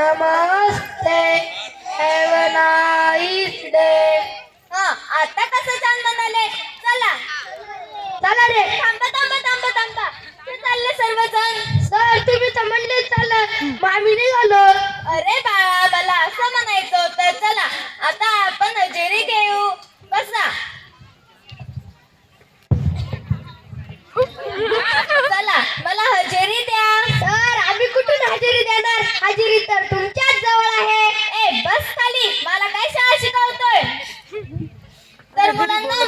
Namaste have a nice day हा आता कसं छान म्हणाले चला. चला रे. थांबा थांबा थांबा थांबा. ते चालले सर्वजण. सर तुम्ही तर म्हणले चला. आम्ही निघालो. अरे बाळा मला असं म्हणायचं होतं. चला आता आपण हजेरी घेऊ बसा चला मला हजेरी द्या सर आम्ही कुठून हजेरी देणार हजेरी तर तुमच्याच जवळ आहे. ए बस खाली. मला काय शाळा शिकवतोय? तर मुलांना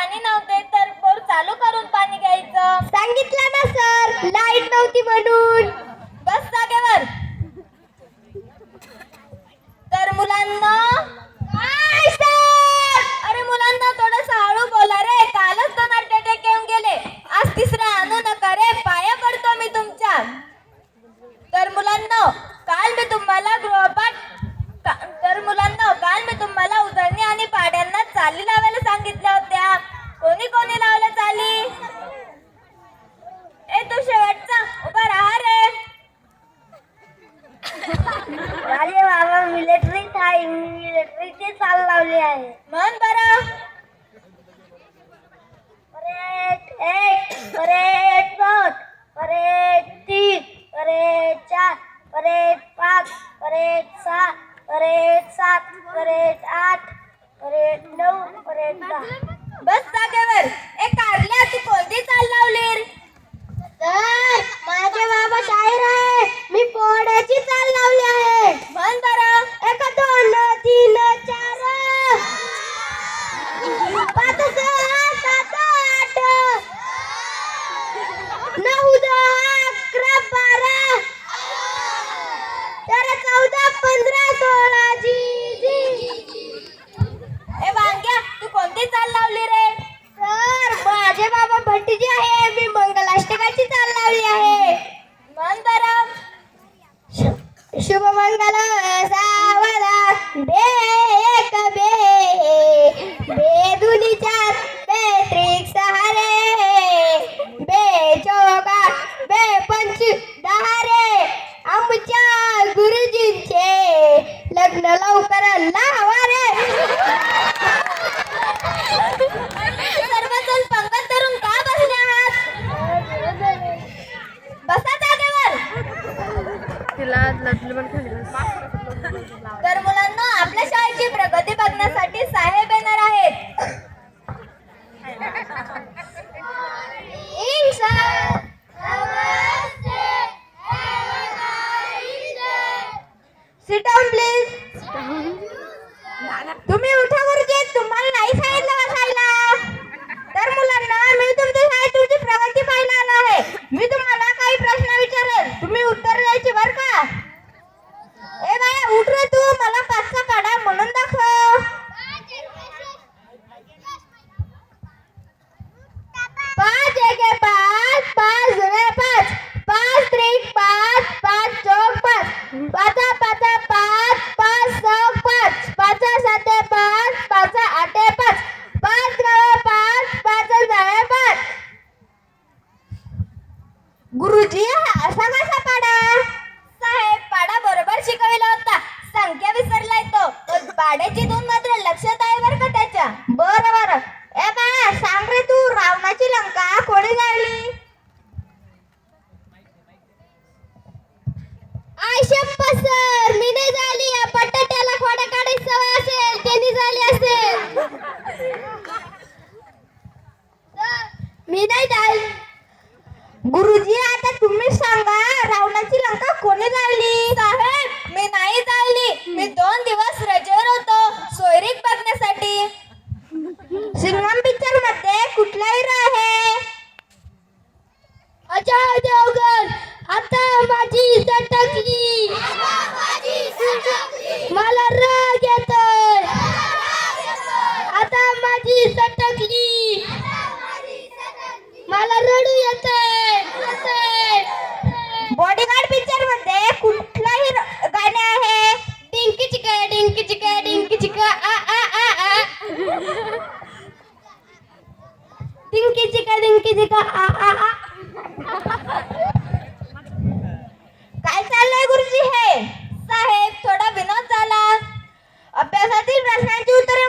पाणी नव्हते तर बोर चालू करून पाणी घ्यायचं. सांगितलं ना सर लाइट नव्हती म्हणून. बस जागेवर. तर मुलांना काय सर अरे मुलांना थोडस हळू बोला रे. कालच दोन हार्ट अटॅक येऊन गेले. आज तिसरा आणू नका रे. पाया पडतो मी तुमच्या. तर मुलांना काल मी तुम्हाला गृहपाठ तर मुलांना काल मी तुम्हाला उजळणी आणि पाड्यांना चाली लावायला कोणी कोणी लावल्या चाली? ए तू शेवटचा. उभा राहा रे. अरे बाबा मिलिटरी आहे मिलिटरीचे चाल लावले आहे. म्हण बरं. परेड एक परेड दोन परेड तीन परेड चार परेड पाच परेड सहा परेड सात परेड आठ परेड नऊ परेड दहा. जागेवर ए कारल्या तू कोणती चाल लावली रे? तर माझे बाबा शाहीर आहे मी पोहण्याची चाल लावली आहे म्हण बरं एक दोन तीन चार पाच सहा सात आठ नऊ दहा अकरा बारा तेरा चौदा पंधरा सोळा जी जी ए वांग्या तू कोणती चाल लावली रे तर माझे बाबा भटजी आहे मी मंगलाष्टकाची चाल लावली आहे म्हण बरं शुभ मंगल सावला बे एक बे बे दुनी चार बे त्रिक सहा रे बे चौका बे दहारे आमच्या गुरुजींचे लग्न लवकर लावा. तुम्ही उठा गुरुजी तुम्हाला नाही सांगितलं बसायला तर मुलांना मी तुमच्या शाळेत तुमची प्रगती पाहायला आलो आहे. मी तुम्हाला काही प्रश्न विचारेल तुम्ही उत्तर द्यायची बर का? ए बाया उठ रे तू मला पाचचा काढा म्हणून दाखव. पाच एक पाच पाच जुने पाच. पाच त्रिक पाच पाच चौक पाच. पाचा पाचा सर. मी नाही झाली. या बटाट्याला काढायची सवय असेल. त्यांनी झाली असेल. मी नाही झाली. गुरुजी आता तुम्ही सांगा रावणाची लंका कोणी जाळली साहेब मी नाही चालली मी दोन दिवस रजेवर होतो सोयरीक बघण्यासाठी. सिंगम पिक्चरमध्ये कुठला हिरो आहे? अजय देवगण आता माझी सटकली मला माझी सटकली. मला रडू येत बॉडीगार्ड पिक्चरमध्ये कुठलाही गाणं आहे? डिंकी चिका डिंकी चिका डिंकी चिका आ आ आ. डिंकी चिका डिंकी चिका आ आ आ. काय चाललंय गुरुजी हे? साहेब थोडा विनोद झाला. अभ्यासातील प्रश्नांची उत्तरे